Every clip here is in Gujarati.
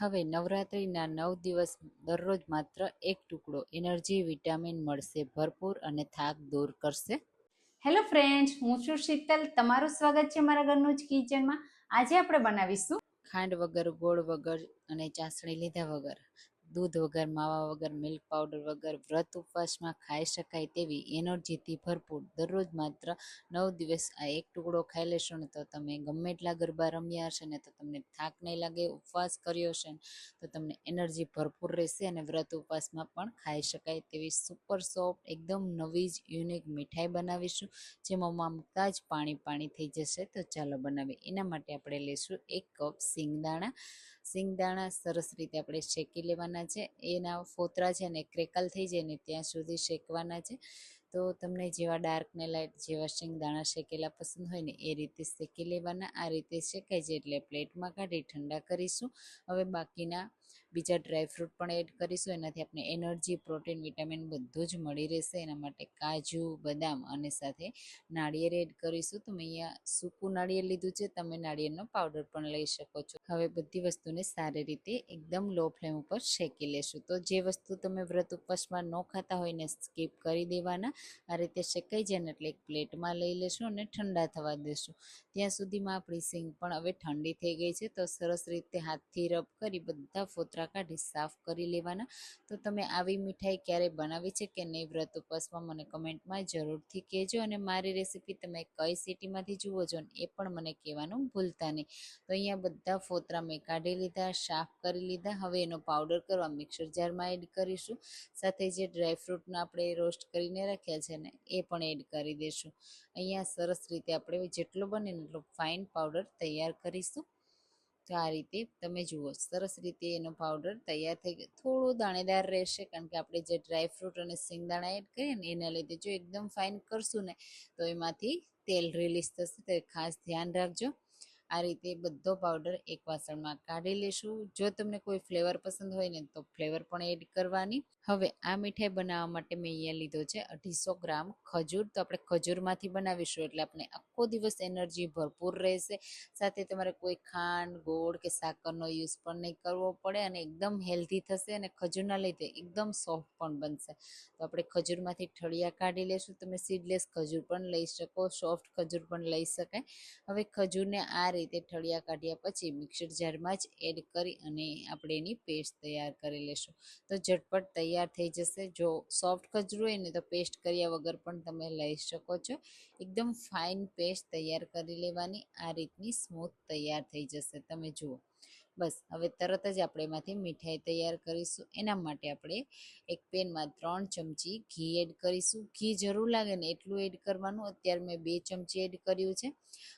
હવે નવરાત્રિના નવ દિવસ દરરોજ માત્ર એક ટુકડો એનર્જી વિટામિન મળશે ભરપૂર અને થાક દૂર કરશે. હેલો ફ્રેન્ડ્સ હું છું શીતલ. તમારું સ્વાગત છે મારા ઘરનું જ કિચનમાં. આજે આપણે બનાવીશું ખાંડ વગર ગોળ વગર અને ચાસણી લીધા વગર. દૂધ વગર, માવા વગર મિલ્ક પાવડર વગર, વ્રત ઉપવાસમાં ખાઈ શકાય તેવી એનર્જીથી ભરપૂર દરરોજ માત્ર નવ દિવસ આ એક ટુકડો ખાઈ લેશો ને તો તમે ગમે એટલા ગરબા રમ્યા હશે ને તો તમને થાક નહીં લાગે, ઉપવાસ કર્યો હશે ને તો તમને એનર્જી ભરપૂર રહેશે અને વ્રત ઉપવાસમાં પણ ખાઈ શકાય તેવી સુપર સોફ્ટ એકદમ નવી જ યુનિક મીઠાઈ બનાવીશું, જેમાં મૂકતા જ પાણી પાણી થઈ જશે. તો ચાલો બનાવીએ. એના માટે આપણે લઈશું એક કપ સિંગદાણા. સિંગદાણા સરસ રીતે આપણે શેકી લેવાના છે. એના ફોતરા છે ને ક્રેકલ થઈ જાય ને ત્યાં સુધી શેકવાના છે. તો તમને જેવા ડાર્ક ને લાઇટ જેવા શેંગ દાણા શેકેલા પસંદ હોય ને, એ રીતે શેકી લેવાના. આ રીતે શેકાય છે એટલે પ્લેટમાં કાઢી ઠંડા કરીશું. હવે બાકીના બીજા ડ્રાયફ્રૂટ પણ એડ કરીશું. એનાથી આપણે એનર્જી પ્રોટીન વિટામિન બધું જ મળી રહેશે. એના માટે કાજુ, બદામ અને સાથે નાળિયેર એડ કરીશું. તો મેં અહીંયા સૂકું નાળિયેર લીધું છે. તમે નાળિયેરનો પાવડર પણ લઈ શકો છો. હવે બધી વસ્તુને સારી રીતે એકદમ લો ફ્લેમ ઉપર શેકી લેશું. તો જે વસ્તુ તમે વ્રત ઉપવાસમાં ન ખાતા હોય ને સ્કીપ કરી દેવાના. આ રીતે શેકાઈ જાય ને એટલે એક પ્લેટમાં લઈ લેશું અને ઠંડા થવા દેશું. ત્યાં સુધીમાં આપણી સિંગ પણ હવે ઠંડી થઈ ગઈ છે, તો સરસ રીતે હાથથી રબ કરી બધા ફોતરા કાઢી સાફ કરી લેવાના. તો તમે આવી મીઠાઈ ક્યારે બનાવી છે કે નહીં વ્રત ઉપવાસમાં મને કમેન્ટમાં જરૂરથી કહેજો અને મારી રેસીપી તમે કઈ સિટીમાંથી જુઓ છો ને એ પણ મને કહેવાનું ભૂલતા નહીં. તો અહીંયા બધા ફોતરા મેં કાઢી લીધા, સાફ કરી લીધા. હવે એનો પાવડર કરવા મિક્સર જારમાં એડ કરીશું. સાથે જે ડ્રાયફ્રૂટનો આપણે રોસ્ટ કરીને રાખ્યા છે ને, એ પણ એડ કરી દઈશું અહીંયા સરસ રીતે આપણે જેટલો બને ને એટલો ફાઇન પાવડર તૈયાર કરીશું. તો આ રીતે તમે જુઓ, સરસ રીતે એનો પાવડર તૈયાર થઈ ગયો. થોડો દાણેદાર રહેશે કારણ કે આપણે જે ડ્રાયફ્રૂટ અને સિંગદાણા એડ કરીએ ને, એના લીધે જો એકદમ ફાઇન કરશું ને, તો એમાંથી તેલ રિલીઝ થશે. તો ખાસ ધ્યાન રાખજો. આ રીતે બધો પાવડર એક વાસણમાં કાઢી લેશું. જો તમને કોઈ ફ્લેવર પસંદ હોય ને, તો ફ્લેવર પણ એડ કરવાની. હવે આ મીઠાઈ બનાવવા માટે મેં અહીંયા લીધો છે અઢીસો ગ્રામ ખજૂર. તો આપણે ખજૂરમાંથી બનાવીશું એટલે આપણે આખો દિવસ એનર્જી ભરપૂર રહેશે. સાથે તમારે કોઈ ખાંડ, ગોળ કે સાકરનો યુઝ પણ નહીં કરવો પડે અને એકદમ હેલ્ધી થશે અને ખજૂરના લીધે એકદમ સોફ્ટ પણ બનશે. તો આપણે ખજૂરમાંથી ઠળિયા કાઢી લેશું તમે સીડલેસ ખજૂર પણ લઈ શકો, સોફ્ટ ખજૂર પણ લઈ શકાય. હવે ખજૂરને આ રીતે ઠળિયા કાઢ્યા પછી મિક્સર જારમાં જ એડ કરી અને આપણે એની પેસ્ટ તૈયાર કરી લેશું તો ઝટપટ તૈયાર થઈ જશે. જો સોફ્ટ ખજૂર હોય ને તો પેસ્ટ કર્યા વગર પણ તમે લઈ શકો છો. એકદમ ફાઇન પેસ્ટ તૈયાર કરી લેવાની. આ રીતની સ્મૂથ તૈયાર થઈ જશે. તમે જુઓ. બસ, હવે તરત જ આપણે એમાંથી મીઠાઈ તૈયાર કરીશું. એના માટે આપણે એક પેનમાં ત્રણ ચમચી ઘી એડ કરીશું. ઘી જરૂર લાગે ને એટલું એડ કરવાનું. અત્યારે મેં બે ચમચી એડ કર્યું છે.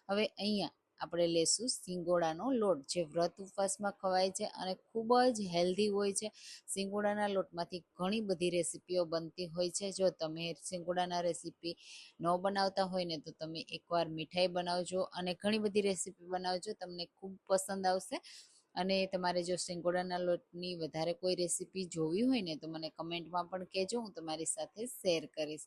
હવે અહીંયા આપણે લેશું સિંગોડાનો લોટ, જે વ્રત ઉપવાસમાં ખવાય છે અને ખૂબ જ હેલ્ધી હોય છે. સિંગોડાના લોટમાંથી ઘણી બધી રેસીપીઓ બનતી હોય છે. જો તમે સિંગોડાના રેસીપી ન બનાવતા હોય ને, તો તમે એકવાર મીઠાઈ બનાવજો અને ઘણી બધી રેસીપી બનાવજો, તમને ખૂબ પસંદ આવશે. અને તમારે જો સિંગોડાના લોટની વધારે કોઈ રેસીપી જોવી હોય ને, તો મને કમેન્ટમાં પણ કહેજો, હું તમારી સાથે શેર કરીશ.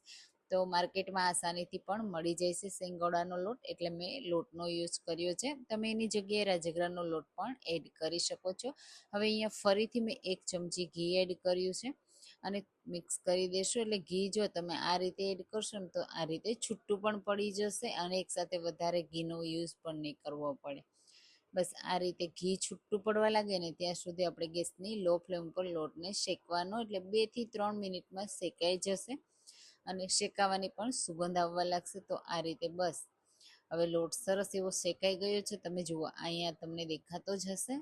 તો માર્કેટમાં આસાનીથી પણ મળી જાય છે સિંગોડાનો લોટ. એટલે મેં લોટનો યુઝ કર્યો છે. તમે એની જગ્યાએ રાજગરાનો લોટ પણ એડ કરી શકો છો. હવે અહીંયા ફરીથી મેં એક ચમચી ઘી એડ કર્યું છે અને મિક્સ કરી દેશો. એટલે ઘી જો તમે આ રીતે એડ કરશો ને તો આ રીતે છૂટું પણ પડી જશે અને એકસાથે વધારે ઘીનો યુઝ પણ નહીં કરવો પડે. બસ આ રીતે ઘી છૂટું પડવા લાગે ને ત્યાં સુધી આપણે ગેસની લો ફ્લેમ પર લોટને શેકવાનો. એટલે બેથી ત્રણ મિનિટમાં શેકાઈ જશે. અને શેકાવાની પણ સુગંધ આવવા લાગશે, તો આ રીતે બસ. હવે લોટ સરસ એવો શેકાઈ ગયો છે. તમે જુઓ, અહીંયા તમને દેખાતો જ હશે.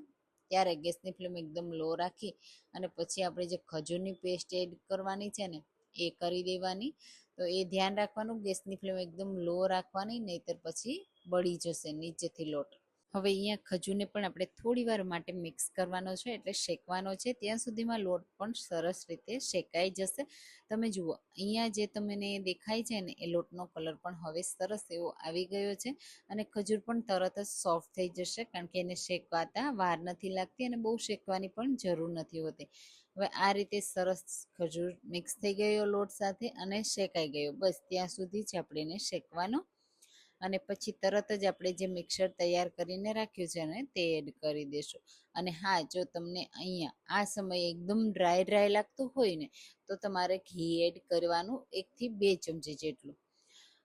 ત્યારે ગેસની ફ્લેમ એકદમ લો રાખી અને પછી આપણે જે ખજૂરની પેસ્ટ એડ કરવાની છે ને, એ કરી દેવાની. તો એ ધ્યાન રાખવાનું, ગેસની ફ્લેમ એકદમ લો રાખવાની, નહીતર પછી બળી જશે નીચેથી લોટ. હવે અહીંયા ખજૂરને પણ આપણે થોડી વાર માટે મિક્સ કરવાનો છે, એટલે શેકવાનો છે. ત્યાં સુધીમાં લોટ પણ સરસ રીતે શેકાઈ જશે. તમે જુઓ, અહીંયા જે તમને દેખાય છે ને, એ લોટનો કલર પણ હવે સરસ એવો આવી ગયો છે અને ખજૂર પણ તરત જ સોફ્ટ થઈ જશે, કારણ કે એને શેકવાતા વાર નથી લાગતી અને બહુ શેકવાની પણ જરૂર નથી હોતી. હવે આ રીતે સરસ ખજૂર મિક્સ થઈ ગયો લોટ સાથે અને શેકાઈ ગયો. બસ, ત્યાં સુધી જ આપણે એને શેકવાનો અને પછી તરત જ આપણે જે મિક્સર તૈયાર કરીને રાખ્યું છે ને તે એડ કરી દેશું. અને હા, જો તમને અહીંયા આ સમયે એકદમ ડ્રાય ડ્રાય લાગતું હોય ને, તો તમારે ઘી એડ કરવાનું એકથી બે ચમચી જેટલું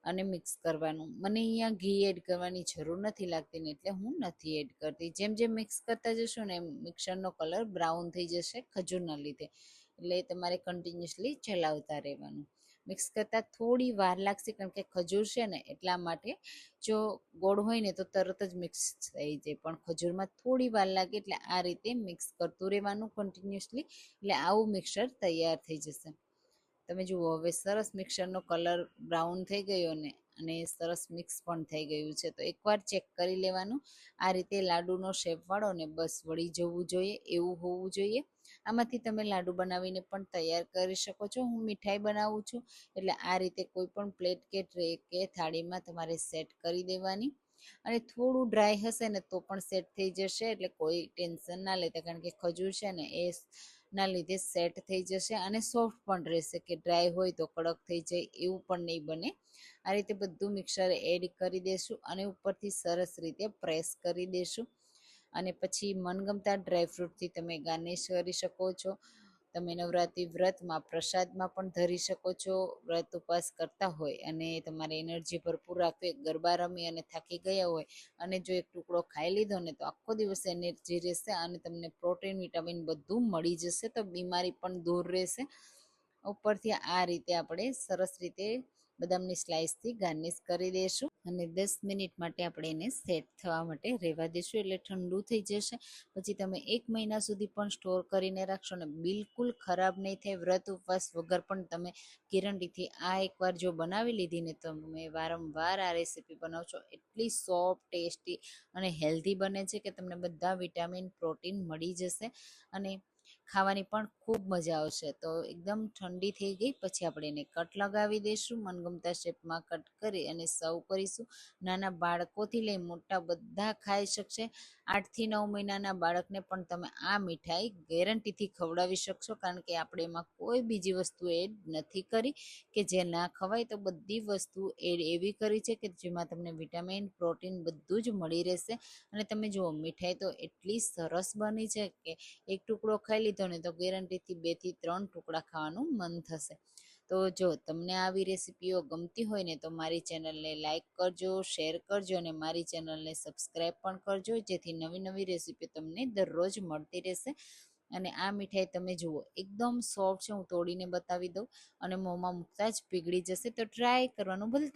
અને મિક્સ કરવાનું. મને અહીંયા ઘી એડ કરવાની જરૂર નથી લાગતી ને એટલે હું નથી એડ કરતી. જેમ જેમ મિક્સ કરતા જશો ને મિક્સરનો કલર બ્રાઉન થઈ જશે ખજૂરના લીધે. એટલે તમારે કન્ટિન્યુઅસલી ચલાવતા રહેવાનું. મિક્સ કરતાં થોડી વાર લાગશે કારણ કે ખજૂર છે ને એટલા માટે જો ગોળ હોય ને તો તરત જ મિક્સ થઈ જાય. પણ ખજૂરમાં થોડી વાર લાગે એટલે આ રીતે મિક્સ કરતું રહેવાનું કન્ટિન્યુઅસલી એટલે આવું મિક્સર તૈયાર થઈ જશે. તમે જુઓ, હવે સરસ મિક્સરનો કલર બ્રાઉન થઈ ગયો ને અને સરસ મિક્સ પણ થઈ ગયું છે. તો એકવાર ચેક કરી લેવાનું. આ રીતે લાડુનો શેપ વાળો ને બસ વળી જવું જોઈએ, એવું હોવું જોઈએ. આમાંથી તમે લાડુ બનાવીને પણ તૈયાર કરી શકો છો. હું મીઠાઈ બનાવું છું, એટલે આ રીતે કોઈ પણ પ્લેટ કે ટ્રે કે થાળીમાં તમારે સેટ કરી દેવાની. અને થોડું ડ્રાય હશે ને તો પણ સેટ થઈ જશે, એટલે કોઈ ટેન્શન ના લેતા. કારણ કે ખજૂર છે ને એ ના લીધે સેટ થઈ જશે અને સોફ્ટ પણ રહેશે કે ડ્રાય હોય તો કડક થઈ જાય એવું પણ નહીં બને. આ રીતે બધું મિક્સર એડ કરી દેશું અને ઉપરથી સરસ રીતે પ્રેસ કરી દેશું. અને પછી મનગમતા ડ્રાયફ્રૂટથી તમે ગાર્નિશ કરી શકો છો. તમે નવરાત્રિ વ્રતમાં પ્રસાદમાં પણ ધરી શકો છો. વ્રત ઉપવાસ કરતા હોય અને તમારે એનર્જી ભરપૂર રાખવી ગરબા રમી અને થાકી ગયા હોય અને જો એક ટુકડો ખાઈ લીધો ને તો આખો દિવસ એનર્જી રહેશે અને તમને પ્રોટીન, વિટામિન બધું મળી જશે તો બીમારી પણ દૂર રહેશે. ઉપરથી આ રીતે આપણે સરસ રીતે બદામની સ્લાઇસથી ગાર્નિશ કરી દઈશું. અને દસ મિનિટ માટે આપણે એને સેટ થવા માટે રહેવા દઈશું એટલે ઠંડુ થઈ જશે. પછી તમે એક મહિના સુધી પણ સ્ટોર કરીને રાખશો ને બિલકુલ ખરાબ નહીં થાય. વ્રત ઉપવાસ વગર પણ તમે કિરણડીથી આ એકવાર જો બનાવી લીધી ને તમે વારંવાર આ રેસીપી બનાવશો, એટલી સોફ્ટ ટેસ્ટી અને હેલ્ધી બને છે કે તમને બધા વિટામિન પ્રોટીન મળી જશે. અને ખાવાની પણ ખૂબ મજા આવશે. તો એકદમ ઠંડી થઈ ગઈ, પછી આપણે એને કટ લગાવી દઈશું. મનગમતા શેપમાં કટ કરી અને સર્વ કરીશું. નાના બાળકોથી લઈ મોટા બધા ખાઈ શકશે. આઠથી નવ મહિનાના બાળકને પણ તમે આ મીઠાઈ ગેરંટીથી ખવડાવી શકશો, કારણ કે આપણે એમાં કોઈ બીજી વસ્તુ એડ નથી કરી કે જે ના ખવાય. તો બધી વસ્તુ એડ એવી કરી છે કે જેમાં તમને વિટામિન, પ્રોટીન બધું જ મળી રહેશે. અને તમે જુઓ, મીઠાઈ તો એટલી સરસ બની છે કે એક ટુકડો ખાઈ લીધો ને તો ગેરંટીથી બેથી ત્રણ ટુકડા ખાવાનું મન થશે. તો જો તમને આવી રેસીપીઓ ગમતી હોય ને તો મારી ચેનલને લાઇક કરજો, શેર કરજો અને મારી ચેનલને સબસ્ક્રાઈબ પણ કરજો, જેથી નવી નવી રેસીપી તમને દરરોજ મળતી રહેશે. અને આ મીઠાઈ તમે જુઓ, એકદમ સોફ્ટ છે, હું તોડીને બતાવી દઉં અને મોંમાં મૂકતા જ પીગળી જશે, તો ટ્રાય કરવાનું ભૂલતા